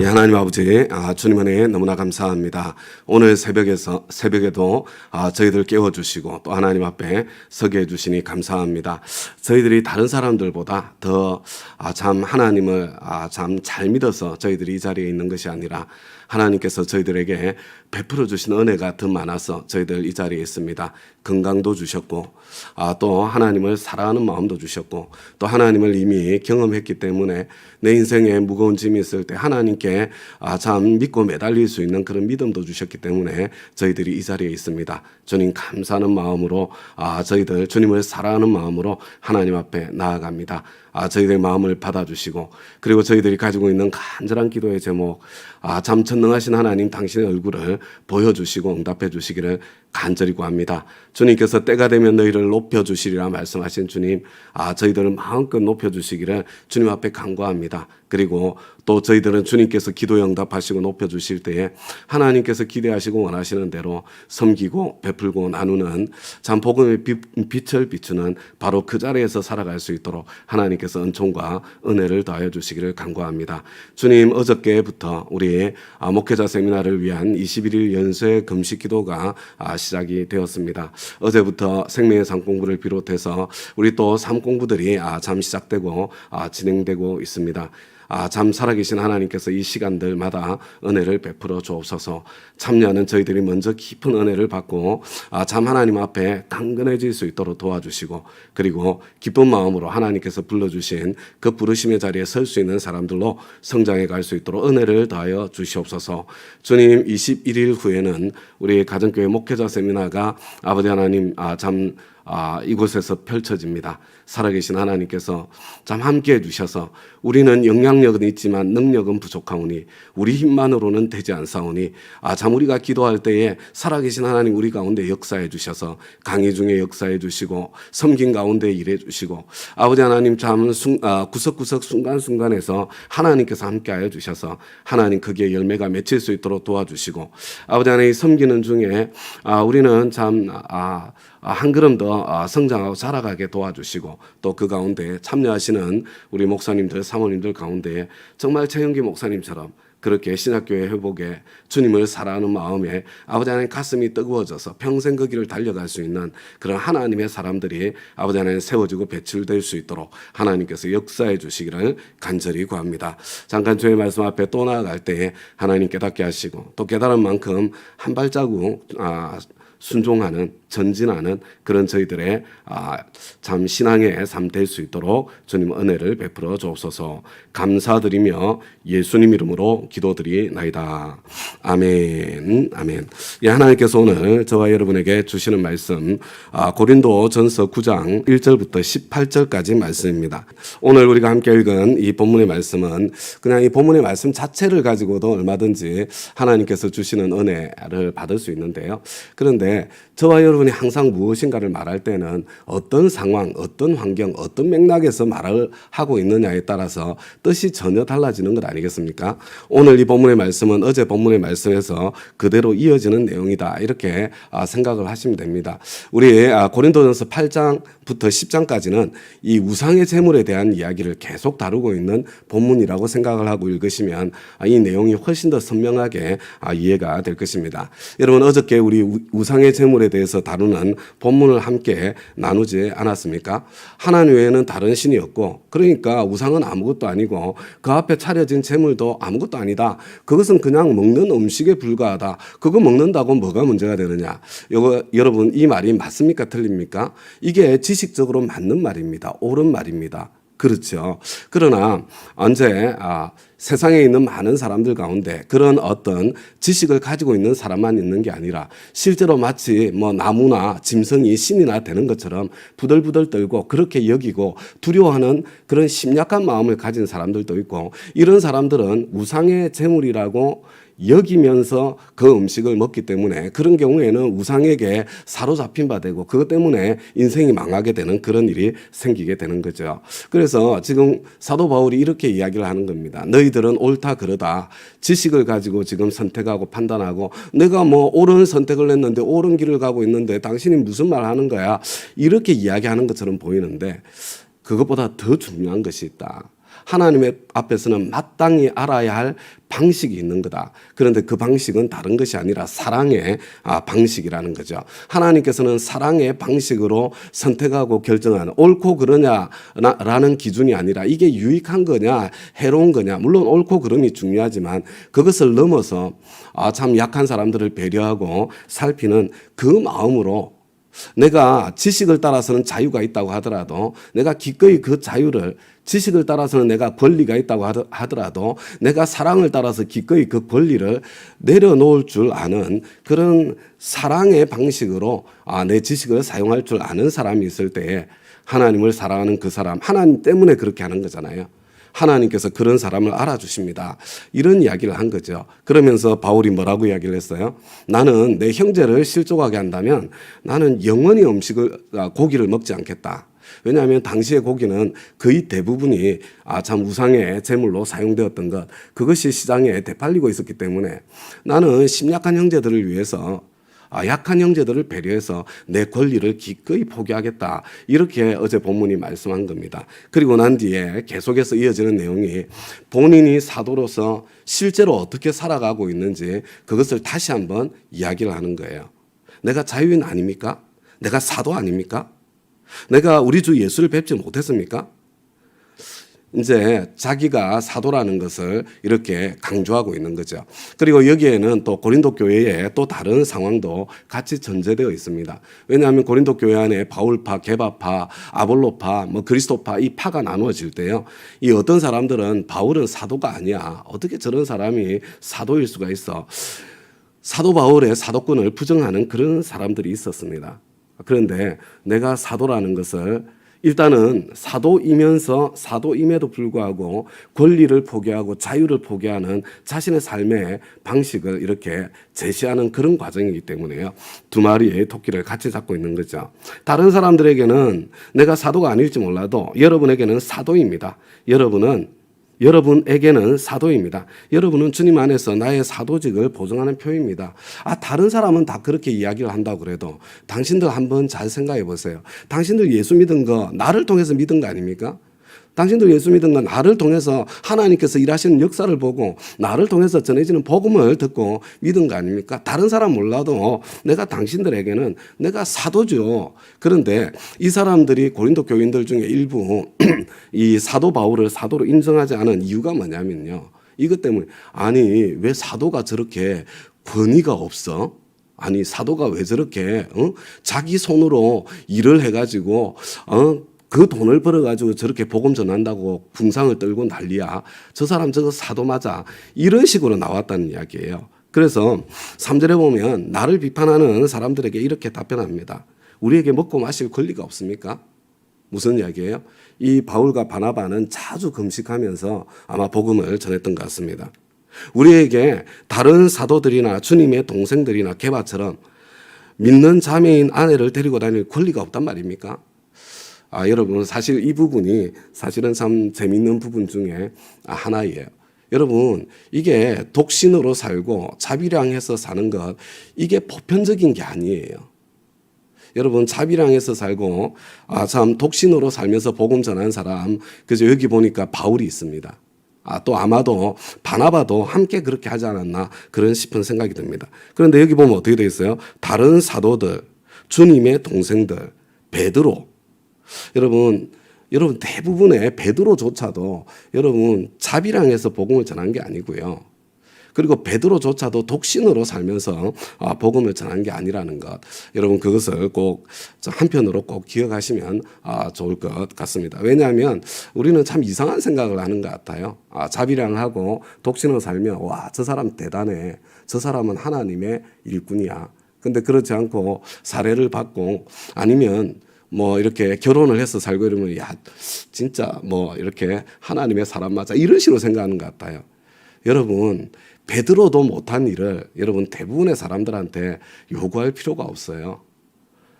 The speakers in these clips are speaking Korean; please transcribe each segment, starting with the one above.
예, 하나님 아버지, 아, 주님 은혜 너무나 감사합니다. 오늘 새벽에서, 새벽에도 아, 저희들 깨워주시고 또 하나님 앞에 서게 해주시니 감사합니다. 저희들이 다른 사람들보다 더, 아, 참 하나님을 아, 참 잘 믿어서 저희들이 이 자리에 있는 것이 아니라 하나님께서 저희들에게 베풀어 주신 은혜가 더 많아서 저희들 이 자리에 있습니다. 건강도 주셨고, 아, 또 하나님을 사랑하는 마음도 주셨고, 또 하나님을 이미 경험했기 때문에 내 인생에 무거운 짐이 있을 때 하나님께 아, 참 믿고 매달릴 수 있는 그런 믿음도 주셨기 때문에 저희들이 이 자리에 있습니다. 주님 감사하는 마음으로 아, 저희들 주님을 사랑하는 마음으로 하나님 앞에 나아갑니다. 아, 저희들의 마음을 받아주시고 그리고 저희들이 가지고 있는 간절한 기도의 제목 아, 참 전능하신 하나님 당신의 얼굴을 보여주시고 응답해 주시기를 간절히 구합니다. 주님께서 때가 되면 너희를 높여주시리라 말씀하신 주님 아, 저희들을 마음껏 높여주시기를 주님 앞에 간구합니다. 그리고 또 저희들은 주님께서 기도 응답하시고 높여 주실 때에 하나님께서 기대하시고 원하시는 대로 섬기고 베풀고 나누는 참 복음의 빛- 빛을 비추는 바로 그 자리에서 살아갈 수 있도록 하나님께서 은총과 은혜를 더하여 주시기를 간구합니다. 주님 어저께부터 우리 아, 목회자 세미나를 위한 21일 연쇄 금식 기도가 아, 시작이 되었습니다. 어제부터 생명의 상 공부를 비롯해서 우리 또삶 공부들이 아, 참 시작되고 아, 진행되고 있습니다. 아, 참 살아계신 하나님께서 이 시간들마다 은혜를 베풀어 주옵소서. 참여하는 저희들이 먼저 깊은 은혜를 받고 아, 참 하나님 앞에 강건해질 수 있도록 도와주시고 그리고 기쁜 마음으로 하나님께서 불러주신 그 부르심의 자리에 설 수 있는 사람들로 성장해 갈 수 있도록 은혜를 다하여 주시옵소서. 주님 21일 후에는 우리 가정교회 목회자 세미나가 아버지 하나님 아, 참 아, 이곳에서 펼쳐집니다. 살아계신 하나님께서 참 함께 해 주셔서 우리는 영향력은 있지만 능력은 부족하오니 우리 힘만으로는 되지 않사오니 아, 참 우리가 기도할 때에 살아계신 하나님 우리 가운데 역사해 주셔서 강의 중에 역사해 주시고 섬긴 가운데 일해 주시고 아버지 하나님 참 순, 아, 구석구석 순간순간에서 하나님께서 함께 하여 주셔서 하나님 거기에 열매가 맺힐 수 있도록 도와주시고 아버지 하나님 섬기는 중에 아, 우리는 참 아, 아, 한 걸음 더 아, 성장하고 자라가게 도와주시고 또 그 가운데 참여하시는 우리 목사님들, 사모님들 가운데 정말 최영기 목사님처럼 그렇게 신학교의 회복에 주님을 사랑하는 마음에 아버지 하나님 가슴이 뜨거워져서 평생 그 길을 달려갈 수 있는 그런 하나님의 사람들이 아버지 하나님 세워지고 배출될 수 있도록 하나님께서 역사해 주시기를 간절히 구합니다. 잠깐 주의 말씀 앞에 또 나아갈 때에 하나님 깨닫게 하시고 또 깨달은 만큼 한 발자국 아, 순종하는 전진하는 그런 저희들의 아, 참 신앙의 삶 될 수 있도록 주님 은혜를 베풀어 주옵소서. 감사드리며 예수님 이름으로 기도드리나이다. 아멘. 아멘. 예, 하나님께서 오늘 저와 여러분에게 주시는 말씀 아, 고린도 전서 9장 1절부터 18절까지 말씀입니다. 오늘 우리가 함께 읽은 이 본문의 말씀은 그냥 이 본문의 말씀 자체를 가지고도 얼마든지 하나님께서 주시는 은혜를 받을 수 있는데요. 그런데 저와 여러분이 항상 무엇인가를 말할 때는 어떤 상황, 어떤 환경, 어떤 맥락에서 말을 하고 있느냐에 따라서 뜻이 전혀 달라지는 것 아니겠습니까? 오늘 이 본문의 말씀은 어제 본문의 말씀에서 그대로 이어지는 내용이다. 이렇게 아, 생각을 하시면 됩니다. 우리 아, 고린도전서 8장부터 10장까지는 이 우상의 재물에 대한 이야기를 계속 다루고 있는 본문이라고 생각을 하고 읽으시면 아, 이 내용이 훨씬 더 선명하게 아, 이해가 될 것입니다. 여러분 어저께 우리 우- 우상의 재물에 대해서 다루는 본문을 함께 나누지 않았습니까? 하나님 외에는 다른 신이 없고 그러니까 우상은 아무것도 아니고 그 앞에 차려진 재물도 아무것도 아니다. 그것은 그냥 먹는 음식에 불과하다. 그거 먹는다고 뭐가 문제가 되느냐? 이거 여러분 이 말이 맞습니까? 틀립니까? 이게 지식적으로 맞는 말입니다. 옳은 말입니다. 그렇죠. 그러나 언제 아, 세상에 있는 많은 사람들 가운데 그런 어떤 지식을 가지고 있는 사람만 있는 게 아니라 실제로 마치 뭐 나무나 짐승이 신이나 되는 것처럼 부들부들 떨고 그렇게 여기고 두려워하는 그런 심약한 마음을 가진 사람들도 있고 이런 사람들은 우상의 재물이라고 여기면서 그 음식을 먹기 때문에 그런 경우에는 우상에게 사로잡힌 바 되고 그것 때문에 인생이 망하게 되는 그런 일이 생기게 되는 거죠. 그래서 지금 사도 바울이 이렇게 이야기를 하는 겁니다. 너희 들은 옳다 그러다 지식을 가지고 지금 선택하고 판단하고 내가 뭐 옳은 선택을 했는데 옳은 길을 가고 있는데 당신이 무슨 말 하는 거야? 이렇게 이야기하는 것처럼 보이는데 그것보다 더 중요한 것이 있다. 하나님의 앞에서는 마땅히 알아야 할 방식이 있는 거다. 그런데 그 방식은 다른 것이 아니라 사랑의 아, 방식이라는 거죠. 하나님께서는 사랑의 방식으로 선택하고 결정하는 옳고 그러냐라는 기준이 아니라 이게 유익한 거냐 해로운 거냐 물론 옳고 그름이 중요하지만 그것을 넘어서 아, 참 약한 사람들을 배려하고 살피는 그 마음으로 내가 지식을 따라서는 자유가 있다고 하더라도 내가 기꺼이 그 자유를 지식을 따라서는 내가 권리가 있다고 하더- 하더라도 내가 사랑을 따라서 기꺼이 그 권리를 내려놓을 줄 아는 그런 사랑의 방식으로 아, 내 지식을 사용할 줄 아는 사람이 있을 때에 하나님을 사랑하는 그 사람 하나님 때문에 그렇게 하는 거잖아요. 하나님께서 그런 사람을 알아주십니다. 이런 이야기를 한 거죠. 그러면서 바울이 뭐라고 이야기를 했어요? 나는 내 형제를 실족하게 한다면 나는 영원히 음식을, 아, 고기를 먹지 않겠다. 왜냐하면 당시의 고기는 거의 대부분이 아, 참 우상의 제물로 사용되었던 것, 그것이 시장에 되팔리고 있었기 때문에 나는 심약한 형제들을 위해서 아, 약한 형제들을 배려해서 내 권리를 기꺼이 포기하겠다. 이렇게 어제 본문이 말씀한 겁니다. 그리고 난 뒤에 계속해서 이어지는 내용이 본인이 사도로서 실제로 어떻게 살아가고 있는지 그것을 다시 한번 이야기를 하는 거예요. 내가 자유인 아닙니까? 내가 사도 아닙니까? 내가 우리 주 예수를 뵙지 못했습니까? 이제 자기가 사도라는 것을 이렇게 강조하고 있는 거죠. 그리고 여기에는 또 고린도 교회에 또 다른 상황도 같이 전제되어 있습니다. 왜냐하면 고린도 교회 안에 바울파, 게바파, 아볼로파, 뭐 그리스도파 이 파가 나누어질 때요. 이 어떤 사람들은 바울은 사도가 아니야. 어떻게 저런 사람이 사도일 수가 있어? 사도 바울의 사도권을 부정하는 그런 사람들이 있었습니다. 그런데 내가 사도라는 것을 일단은 사도이면서 사도임에도 불구하고 권리를 포기하고 자유를 포기하는 자신의 삶의 방식을 이렇게 제시하는 그런 과정이기 때문에요. 두 마리의 토끼를 같이 잡고 있는 거죠. 다른 사람들에게는 내가 사도가 아닐지 몰라도 여러분에게는 사도입니다. 여러분은 여러분에게는 사도입니다. 여러분은 주님 안에서 나의 사도직을 보증하는 표입니다. 아, 다른 사람은 다 그렇게 이야기를 한다고 그래도 당신들 한번 잘 생각해 보세요. 당신들 예수 믿은 거 나를 통해서 믿은 거 아닙니까? 당신들 예수 믿은 건 나를 통해서 하나님께서 일하시는 역사를 보고 나를 통해서 전해지는 복음을 듣고 믿은 거 아닙니까? 다른 사람 몰라도 내가 당신들에게는 내가 사도죠. 그런데 이 사람들이 고린도 교인들 중에 일부 이 사도 바울을 사도로 인정하지 않은 이유가 뭐냐면요. 이것 때문에 아니 왜 사도가 저렇게 권위가 없어? 아니 사도가 왜 저렇게 어? 자기 손으로 일을 해가지고 어? 그 돈을 벌어가지고 저렇게 복음 전한다고 궁상을 떨고 난리야. 저 사람 저거 사도 맞아. 이런 식으로 나왔다는 이야기예요. 그래서 3절에 보면 나를 비판하는 사람들에게 이렇게 답변합니다. 우리에게 먹고 마실 권리가 없습니까? 무슨 이야기예요? 이 바울과 바나바는 자주 금식하면서 아마 복음을 전했던 것 같습니다. 우리에게 다른 사도들이나 주님의 동생들이나 개바처럼 믿는 자매인 아내를 데리고 다닐 권리가 없단 말입니까? 아, 여러분, 사실 이 부분이 사실은 참 재밌는 부분 중에 하나예요. 여러분, 이게 독신으로 살고 자비량해서 사는 것, 이게 보편적인 게 아니에요. 여러분 자비량에서 살고 아 참 독신으로 살면서 복음 전한 사람 그래서 여기 보니까 바울이 있습니다. 아 또 아마도 바나바도 함께 그렇게 하지 않았나 그런 싶은 생각이 듭니다. 그런데 여기 보면 어떻게 되어 있어요? 다른 사도들, 주님의 동생들, 베드로. 여러분 여러분 대부분의 베드로조차도 여러분 자비량에서 복음을 전한 게 아니고요. 그리고 베드로조차도 독신으로 살면서 아, 복음을 전한 게 아니라는 것. 여러분 그것을 꼭 한편으로 꼭 기억하시면 아, 좋을 것 같습니다. 왜냐하면 우리는 참 이상한 생각을 하는 것 같아요. 아, 자비량하고 독신으로 살면 와 저 사람 대단해. 저 사람은 하나님의 일꾼이야. 근데 그렇지 않고 사례를 받고 아니면 뭐 이렇게 결혼을 해서 살고 이러면 야 진짜 뭐 이렇게 하나님의 사람 맞아 이런 식으로 생각하는 것 같아요. 여러분 베드로도 못한 일을 여러분 대부분의 사람들한테 요구할 필요가 없어요.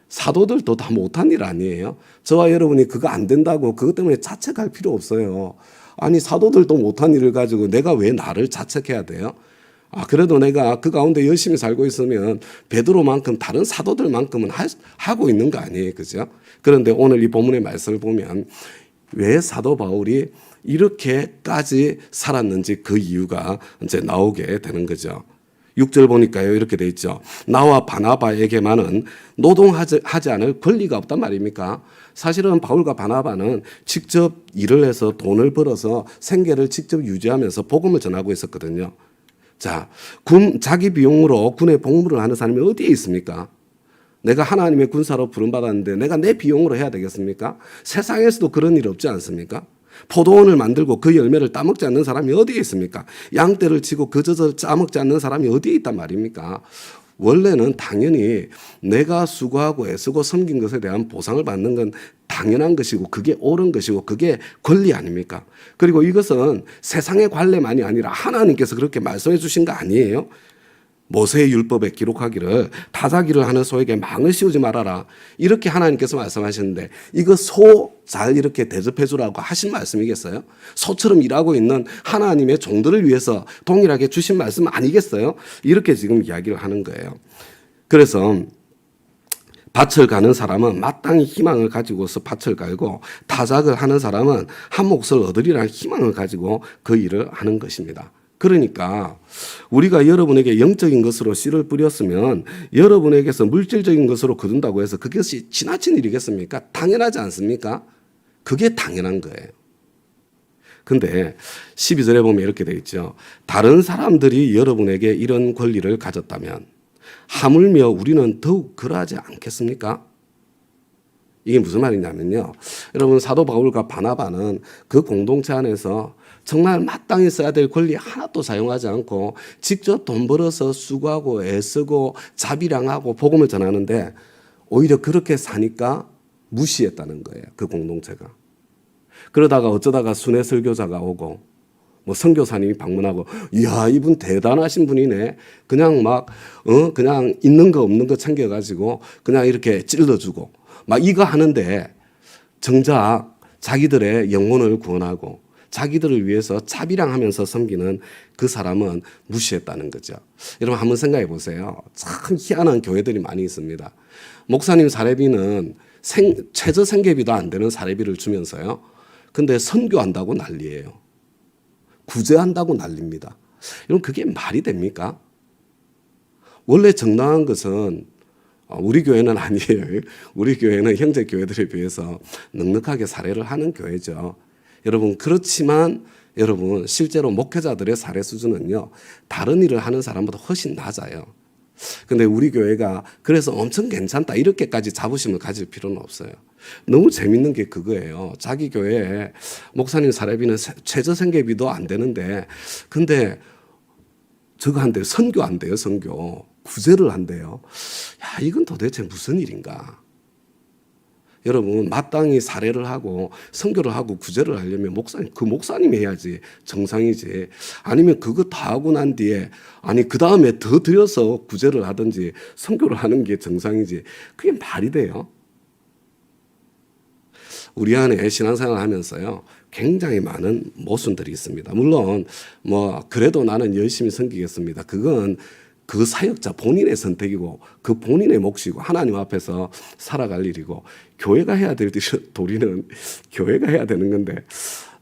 사도들도 다 못한 일 아니에요. 저와 여러분이 그거 안 된다고 그것 때문에 자책할 필요 없어요. 아니 사도들도 못한 일을 가지고 내가 왜 나를 자책해야 돼요? 아 그래도 내가 그 가운데 열심히 살고 있으면 베드로만큼 다른 사도들만큼은 하, 하고 있는 거 아니에요, 그죠? 그런데 오늘 이 본문의 말씀을 보면 왜 사도 바울이 이렇게까지 살았는지 그 이유가 이제 나오게 되는 거죠. 6절 보니까요. 이렇게 돼 있죠. 나와 바나바에게만은 노동하지 하지 않을 권리가 없단 말입니까? 사실은 바울과 바나바는 직접 일을 해서 돈을 벌어서 생계를 직접 유지하면서 복음을 전하고 있었거든요. 자, 군 자기 비용으로 군에 복무를 하는 사람이 어디에 있습니까? 내가 하나님의 군사로 부름받았는데 내가 내 비용으로 해야 되겠습니까? 세상에서도 그런 일 없지 않습니까? 포도원을 만들고 그 열매를 따먹지 않는 사람이 어디에 있습니까? 양떼를 치고 그 젖을 짜먹지 않는 사람이 어디에 있단 말입니까? 원래는 당연히 내가 수고하고 애쓰고 섬긴 것에 대한 보상을 받는 건 당연한 것이고 그게 옳은 것이고 그게 권리 아닙니까? 그리고 이것은 세상의 관례만이 아니라 하나님께서 그렇게 말씀해 주신 거 아니에요? 모세의 율법에 기록하기를 타자기를 하는 소에게 망을 씌우지 말아라. 이렇게 하나님께서 말씀하셨는데 이거 소 잘 이렇게 대접해 주라고 하신 말씀이겠어요? 소처럼 일하고 있는 하나님의 종들을 위해서 동일하게 주신 말씀 아니겠어요? 이렇게 지금 이야기를 하는 거예요. 그래서 밭을 가는 사람은 마땅히 희망을 가지고서 밭을 갈고 타작을 하는 사람은 한 몫을 얻으리라는 희망을 가지고 그 일을 하는 것입니다. 그러니까 우리가 여러분에게 영적인 것으로 씨를 뿌렸으면 여러분에게서 물질적인 것으로 거둔다고 해서 그것이 지나친 일이겠습니까? 당연하지 않습니까? 그게 당연한 거예요. 근데 12절에 보면 이렇게 돼 있죠. 다른 사람들이 여러분에게 이런 권리를 가졌다면 하물며 우리는 더욱 그러하지 않겠습니까? 이게 무슨 말이냐면요. 여러분 사도 바울과 바나바는 그 공동체 안에서 정말 마땅히 써야 될 권리 하나도 사용하지 않고 직접 돈 벌어서 수고하고 애쓰고 자비량하고 복음을 전하는데 오히려 그렇게 사니까 무시했다는 거예요. 그 공동체가. 그러다가 어쩌다가 순회 설교자가 오고 뭐 선교사님이 방문하고 이야 이분 대단하신 분이네 그냥 막어 그냥 있는 거 없는 거 챙겨 가지고 그냥 이렇게 찔러주고 막 이거 하는데 정작 자기들의 영혼을 구원하고 자기들을 위해서 자비랑하면서 섬기는 그 사람은 무시했다는 거죠. 여러분 한번 생각해 보세요. 참 희한한 교회들이 많이 있습니다. 목사님 사례비는 생, 최저 생계비도 안 되는 사례비를 주면서요. 근데 선교한다고 난리예요. 구제한다고 난립니다. 여러분 그게 말이 됩니까? 원래 정당한 것은 어, 우리 교회는 아니에요. 우리 교회는 형제 교회들에 비해서 넉넉하게 사례를 하는 교회죠. 여러분 그렇지만 여러분 실제로 목회자들의 사례 수준은요 다른 일을 하는 사람보다 훨씬 낮아요. 근데 우리 교회가 그래서 엄청 괜찮다 이렇게까지 자부심을 가질 필요는 없어요. 너무 재밌는 게 그거예요. 자기 교회에 목사님 사례비는 최저 생계비도 안 되는데 근데 저거 한대요. 선교 안 돼요. 선교. 구제를 한대요. 야, 이건 도대체 무슨 일인가? 여러분 마땅히 사례를 하고 선교를 하고 구제를 하려면 목사님 그 목사님이 해야지 정상이지 아니면 그거 다 하고 난 뒤에 아니 그 다음에 더 들여서 구제를 하든지 선교를 하는 게 정상이지 그게 말이 돼요? 우리 안에 신앙생활 하면서요 굉장히 많은 모순들이 있습니다. 물론 뭐 그래도 나는 열심히 섬기겠습니다. 그건 그 사역자 본인의 선택이고 그 본인의 몫이고 하나님 앞에서 살아갈 일이고 교회가 해야 될 도리는 교회가 해야 되는 건데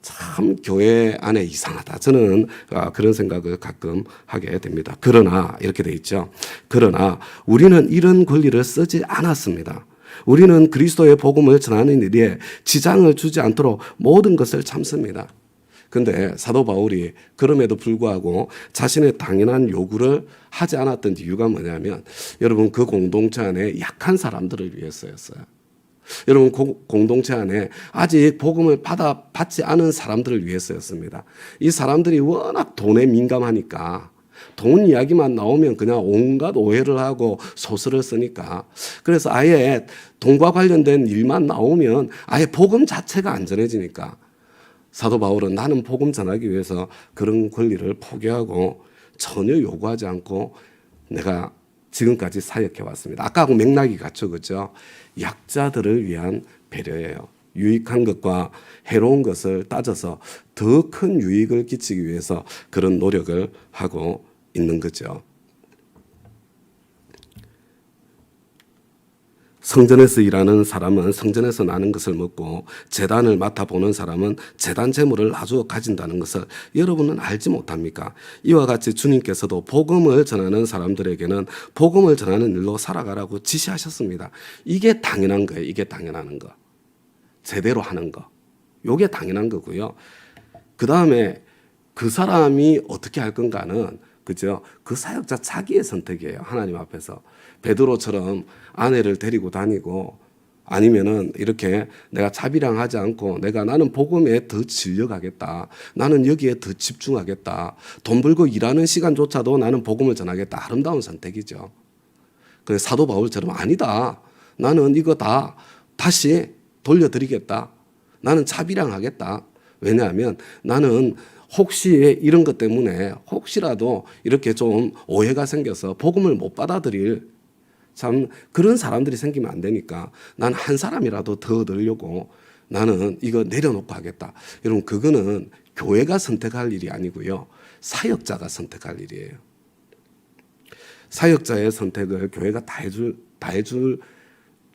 참 교회 안에 이상하다. 저는 아, 그런 생각을 가끔 하게 됩니다. 그러나 이렇게 돼 있죠. 그러나 우리는 이런 권리를 쓰지 않았습니다. 우리는 그리스도의 복음을 전하는 일에 지장을 주지 않도록 모든 것을 참습니다. 근데 사도 바울이 그럼에도 불구하고 자신의 당연한 요구를 하지 않았던 이유가 뭐냐면 여러분 그 공동체 안에 약한 사람들을 위해서였어요. 여러분 공동체 안에 아직 복음을 받아 받지 않은 사람들을 위해서였습니다. 이 사람들이 워낙 돈에 민감하니까 돈 이야기만 나오면 그냥 온갖 오해를 하고 소설을 쓰니까 그래서 아예 돈과 관련된 일만 나오면 아예 복음 자체가 안전해지니까 사도 바울은 나는 복음 전하기 위해서 그런 권리를 포기하고 전혀 요구하지 않고 내가 지금까지 사역해 왔습니다. 아까하고 맥락이 같죠, 그죠? 약자들을 위한 배려예요. 유익한 것과 해로운 것을 따져서 더 큰 유익을 끼치기 위해서 그런 노력을 하고 있는 거죠. 성전에서 일하는 사람은 성전에서 나는 것을 먹고 재단을 맡아보는 사람은 재단 재물을 나주어 가진다는 것을 여러분은 알지 못합니까? 이와 같이 주님께서도 복음을 전하는 사람들에게는 복음을 전하는 일로 살아가라고 지시하셨습니다. 이게 당연한 거예요. 이게 당연한 거. 제대로 하는 거. 요게 당연한 거고요. 그 다음에 그 사람이 어떻게 할 건가는 그죠? 그 사역자 자기의 선택이에요. 하나님 앞에서 베드로처럼 아내를 데리고 다니고 아니면은 이렇게 내가 자비랑 하지 않고 내가 나는 복음에 더 진려가겠다. 나는 여기에 더 집중하겠다. 돈 벌고 일하는 시간조차도 나는 복음을 전하겠다. 아름다운 선택이죠. 그 사도 바울처럼 아니다. 나는 이거 다 다시 돌려드리겠다. 나는 자비랑 하겠다. 왜냐하면 나는 혹시 이런 것 때문에 혹시라도 이렇게 좀 오해가 생겨서 복음을 못 받아들일 참 그런 사람들이 생기면 안 되니까 난 한 사람이라도 더 얻으려고 나는 이거 내려놓고 하겠다. 여러분 그거는 교회가 선택할 일이 아니고요. 사역자가 선택할 일이에요. 사역자의 선택을 교회가 다 해줄 다 해줄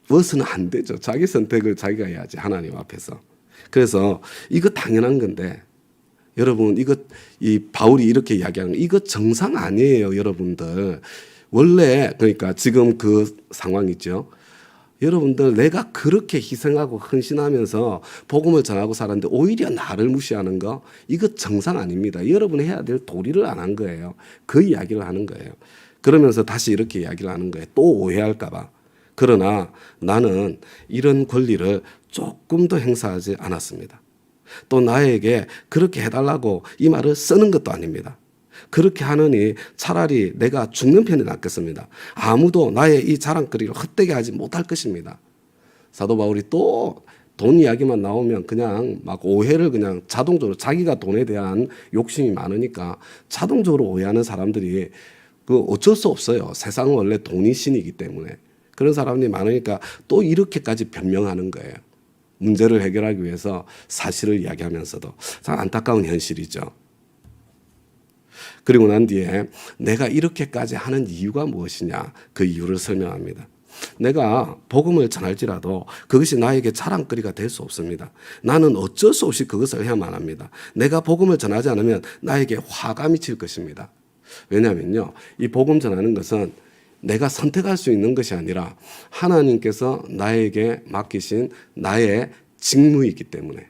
것은 안 되죠. 자기 선택을 자기가 해야지 하나님 앞에서. 그래서 이거 당연한 건데 여러분 이거 이 바울이 이렇게 이야기하는 거 이거 정상 아니에요, 여러분들. 원래 그러니까 지금 그 상황이죠. 여러분들 내가 그렇게 희생하고 헌신하면서 복음을 전하고 살았는데 오히려 나를 무시하는 거 이거 정상 아닙니다. 여러분이 해야 될 도리를 안 한 거예요. 그 이야기를 하는 거예요. 그러면서 다시 이렇게 이야기를 하는 거예요. 또 오해할까 봐. 그러나 나는 이런 권리를 조금 더 행사하지 않았습니다. 또 나에게 그렇게 해달라고 이 말을 쓰는 것도 아닙니다. 그렇게 하느니 차라리 내가 죽는 편이 낫겠습니다. 아무도 나의 이 자랑거리를 헛되게 하지 못할 것입니다. 사도 바울이 또 돈 이야기만 나오면 그냥 막 오해를 그냥 자동적으로 자기가 돈에 대한 욕심이 많으니까 자동적으로 오해하는 사람들이 그 어쩔 수 없어요. 세상은 원래 돈이 신이기 때문에 그런 사람들이 많으니까 또 이렇게까지 변명하는 거예요. 문제를 해결하기 위해서 사실을 이야기하면서도 참 안타까운 현실이죠. 그리고 난 뒤에 내가 이렇게까지 하는 이유가 무엇이냐 그 이유를 설명합니다. 내가 복음을 전할지라도 그것이 나에게 자랑거리가 될 수 없습니다. 나는 어쩔 수 없이 그것을 해야만 합니다. 내가 복음을 전하지 않으면 나에게 화가 미칠 것입니다. 왜냐하면요, 이 복음 전하는 것은 내가 선택할 수 있는 것이 아니라 하나님께서 나에게 맡기신 나의 직무이기 때문에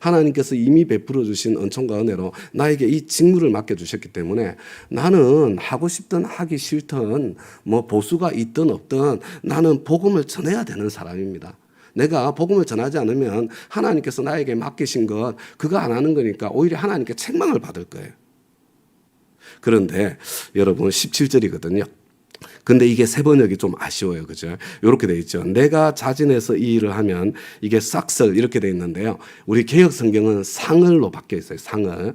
하나님께서 이미 베풀어 주신 은총과 은혜로 나에게 이 직무를 맡겨 주셨기 때문에 나는 하고 싶든 하기 싫든 뭐 보수가 있든 없든 나는 복음을 전해야 되는 사람입니다. 내가 복음을 전하지 않으면 하나님께서 나에게 맡기신 것 그거 안 하는 거니까 오히려 하나님께 책망을 받을 거예요. 그런데 여러분 17절이거든요. 근데 이게 세 번역이 좀 아쉬워요. 그죠? 이렇게 돼 있죠. 내가 자진해서 이 일을 하면 이게 싹설 이렇게 돼 있는데요. 우리 개혁 성경은 상을로 바뀌어 있어요. 상을.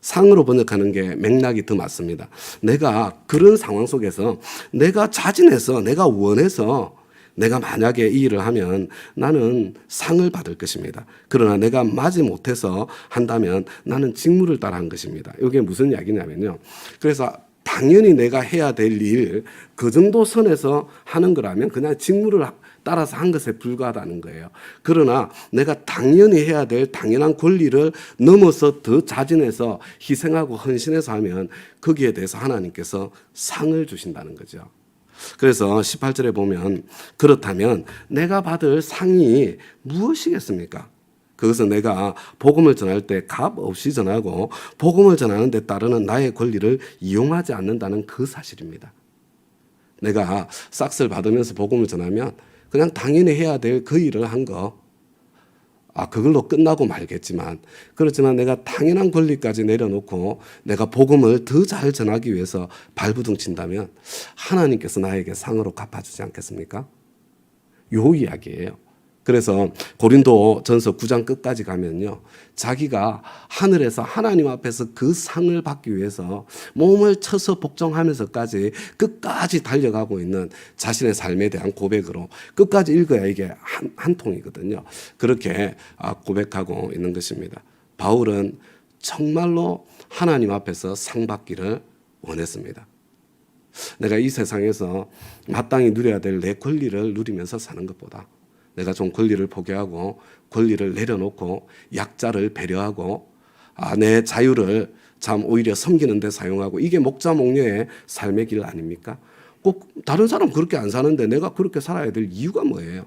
상으로 번역하는 게 맥락이 더 맞습니다. 내가 그런 상황 속에서 내가 자진해서 내가 원해서 내가 만약에 이 일을 하면 나는 상을 받을 것입니다. 그러나 내가 마지 못해서 한다면 나는 직무를 따라 한 것입니다. 이게 무슨 이야기냐면요. 그래서 당연히 내가 해야 될 일, 그 정도 선에서 하는 거라면 그냥 직무를 따라서 한 것에 불과하다는 거예요. 그러나 내가 당연히 해야 될 당연한 권리를 넘어서 더 자진해서 희생하고 헌신해서 하면 거기에 대해서 하나님께서 상을 주신다는 거죠. 그래서 18절에 보면 그렇다면 내가 받을 상이 무엇이겠습니까? 그것은 내가 복음을 전할 때 값 없이 전하고 복음을 전하는 데 따르는 나의 권리를 이용하지 않는다는 그 사실입니다. 내가 싹스를 받으면서 복음을 전하면 그냥 당연히 해야 될 그 일을 한 거. 아, 그걸로 끝나고 말겠지만, 그렇지만 내가 당연한 권리까지 내려놓고 내가 복음을 더 잘 전하기 위해서 발부둥 친다면 하나님께서 나에게 상으로 갚아주지 않겠습니까? 요 이야기예요. 그래서 고린도 전서 9장 끝까지 가면요. 자기가 하늘에서 하나님 앞에서 그 상을 받기 위해서 몸을 쳐서 복종하면서까지 끝까지 달려가고 있는 자신의 삶에 대한 고백으로 끝까지 읽어야 이게 한, 한 통이거든요. 그렇게 아, 고백하고 있는 것입니다. 바울은 정말로 하나님 앞에서 상 받기를 원했습니다. 내가 이 세상에서 마땅히 누려야 될 내 권리를 누리면서 사는 것보다 내가 좀 권리를 포기하고 권리를 내려놓고 약자를 배려하고 아, 내 자유를 참 오히려 섬기는 데 사용하고 이게 목자 목녀의 삶의 길 아닙니까? 꼭 다른 사람 그렇게 안 사는데 내가 그렇게 살아야 될 이유가 뭐예요?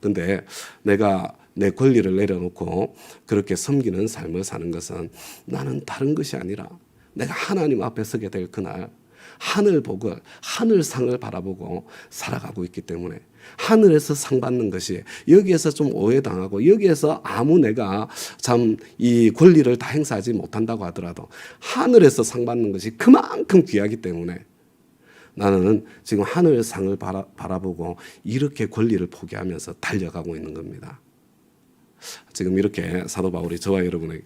근데 내가 내 권리를 내려놓고 그렇게 섬기는 삶을 사는 것은 나는 다른 것이 아니라 내가 하나님 앞에 서게 될 그날 하늘 복을 하늘 상을 바라보고 살아가고 있기 때문에 하늘에서 상 받는 것이 여기에서 좀 오해당하고 여기에서 아무 내가 참 이 권리를 다 행사하지 못한다고 하더라도 하늘에서 상 받는 것이 그만큼 귀하기 때문에 나는 지금 하늘 상을 바라, 바라보고 이렇게 권리를 포기하면서 달려가고 있는 겁니다. 지금 이렇게 사도 바울이 저와 여러분에게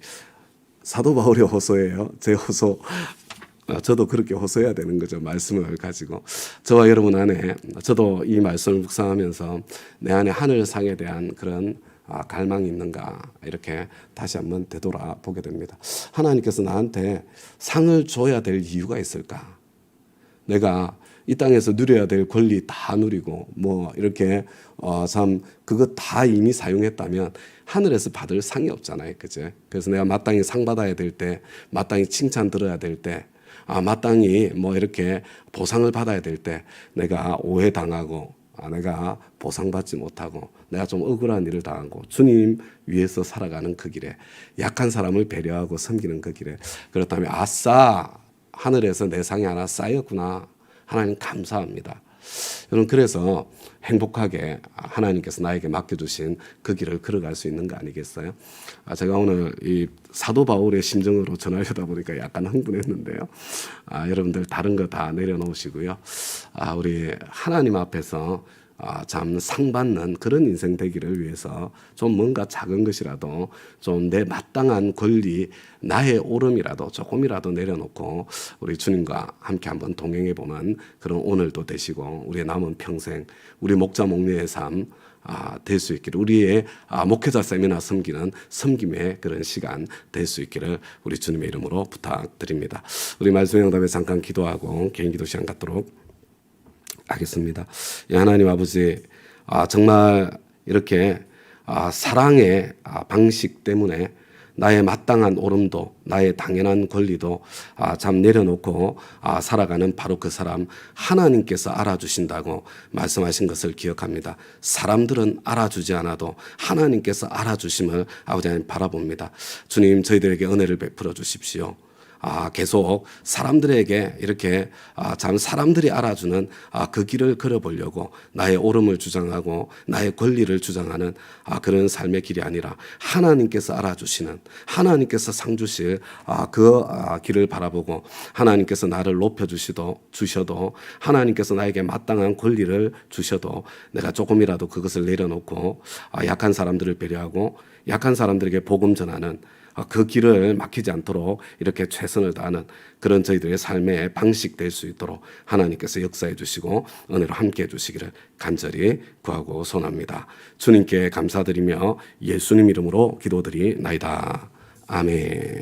사도 바울의 호소예요. 제 호소. 어, 저도 그렇게 호소해야 되는 거죠. 말씀을 가지고 저와 여러분 안에 저도 이 말씀을 묵상하면서 내 안에 하늘상에 대한 그런 아, 갈망이 있는가 이렇게 다시 한번 되돌아 보게 됩니다. 하나님께서 나한테 상을 줘야 될 이유가 있을까? 내가 이 땅에서 누려야 될 권리 다 누리고 뭐 이렇게 어참 그거 다 이미 사용했다면 하늘에서 받을 상이 없잖아요. 그죠? 그래서 내가 마땅히 상 받아야 될 때, 마땅히 칭찬 들어야 될 때, 아 마땅히 뭐 이렇게 보상을 받아야 될 때 내가 오해 당하고 아, 내가 보상받지 못하고 내가 좀 억울한 일을 당하고 주님 위해서 살아가는 그 길에 약한 사람을 배려하고 섬기는 그 길에 그렇다면 아싸 하늘에서 내 상이 하나 쌓였구나. 하나님 감사합니다. 여러분 그래서 행복하게 하나님께서 나에게 맡겨주신 그 길을 걸어갈 수 있는 거 아니겠어요? 아, 제가 오늘 이 사도 바울의 심정으로 전하려다 보니까 약간 흥분했는데요. 아, 여러분들 다른 거 다 내려놓으시고요. 아, 우리 하나님 앞에서 아, 참 상받는 그런 인생 되기를 위해서 좀 뭔가 작은 것이라도 좀 내 마땅한 권리, 나의 오름이라도 조금이라도 내려놓고 우리 주님과 함께 한번 동행해 보는 그런 오늘도 되시고 우리의 남은 평생 우리 목자 목녀의 삶 아, 될 수 있기를 우리의 아, 목회자 세미나 섬기는 섬김의 그런 시간 될 수 있기를 우리 주님의 이름으로 부탁드립니다. 우리 말씀 영답에 잠깐 기도하고 개인 기도 시간 갖도록 하겠습니다. 예, 하나님 아버지, 아, 정말 이렇게 아, 사랑의 아, 방식 때문에 나의 마땅한 오름도 나의 당연한 권리도 아, 참 내려놓고 아, 살아가는 바로 그 사람 하나님께서 알아주신다고 말씀하신 것을 기억합니다. 사람들은 알아주지 않아도 하나님께서 알아주심을 아버지 하나님 바라봅니다. 주님 저희들에게 은혜를 베풀어 주십시오. 아, 계속 사람들에게 이렇게 아, 참 사람들이 알아주는 아, 그 길을 걸어보려고 나의 오름을 주장하고 나의 권리를 주장하는 아, 그런 삶의 길이 아니라 하나님께서 알아주시는 하나님께서 상 주실 아, 그 아, 길을 바라보고 하나님께서 나를 높여 주시도 주셔도 하나님께서 나에게 마땅한 권리를 주셔도 내가 조금이라도 그것을 내려놓고 아, 약한 사람들을 배려하고 약한 사람들에게 복음 전하는 아, 그 길을 막히지 않도록 이렇게 최선을 다하는 그런 저희들의 삶의 방식 될 수 있도록 하나님께서 역사해 주시고 은혜로 함께 해 주시기를 간절히 구하고 소원합니다. 주님께 감사드리며 예수님 이름으로 기도드리나이다. 아멘.